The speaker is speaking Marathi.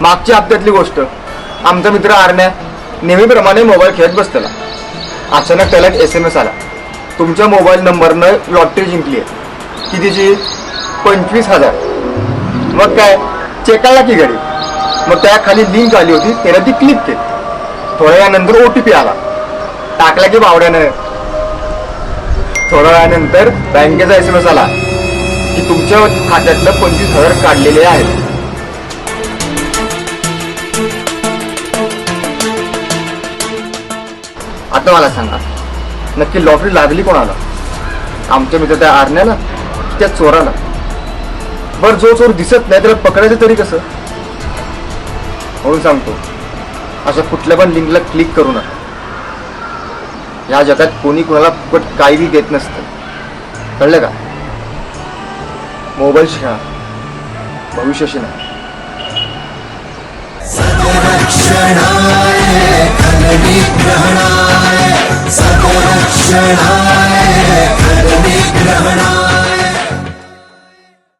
मागच्या हप्त्यातली गोष्ट. आमचा मित्र आरण्या नेहमीप्रमाणे मोबाईल खेळत बसलेला. अचानक त्याला एक एस एम एस आला. तुमच्या मोबाईल नंबरनं लॉटरी जिंकली आहे कितीची? पंचवीस हजार. मग काय? चेकायला की घरी. मग त्या खाली लिंक आली होती. त्याला ती क्लिक केली. थोड्या वेळानंतर ओ टी पी आला. टाकला की बावड्यानं. थोड्या वेळानंतर बँकेचा एस एम एस आला. की तुमच्या खात्यातलं पंचवीस हजार काढलेले आहेत. तर मला सांगा. नक्की लॉटरी लागली कोणाला? आमच्या मित्र त्या आरण्याला त्या चोराला. बर जो चोर दिसत नाही त्याला पकडायचं तरी कसं? म्हणून सांगतो अशा कुठल्या पण लिंकला क्लिक करू नका. या जगात कोणी कोणाला फुकट काहीही देत नसतं. कळलं का? मोबाईल खेळा. भविष्याशी नाही. चढ़ाए अग्नि ग्रहणा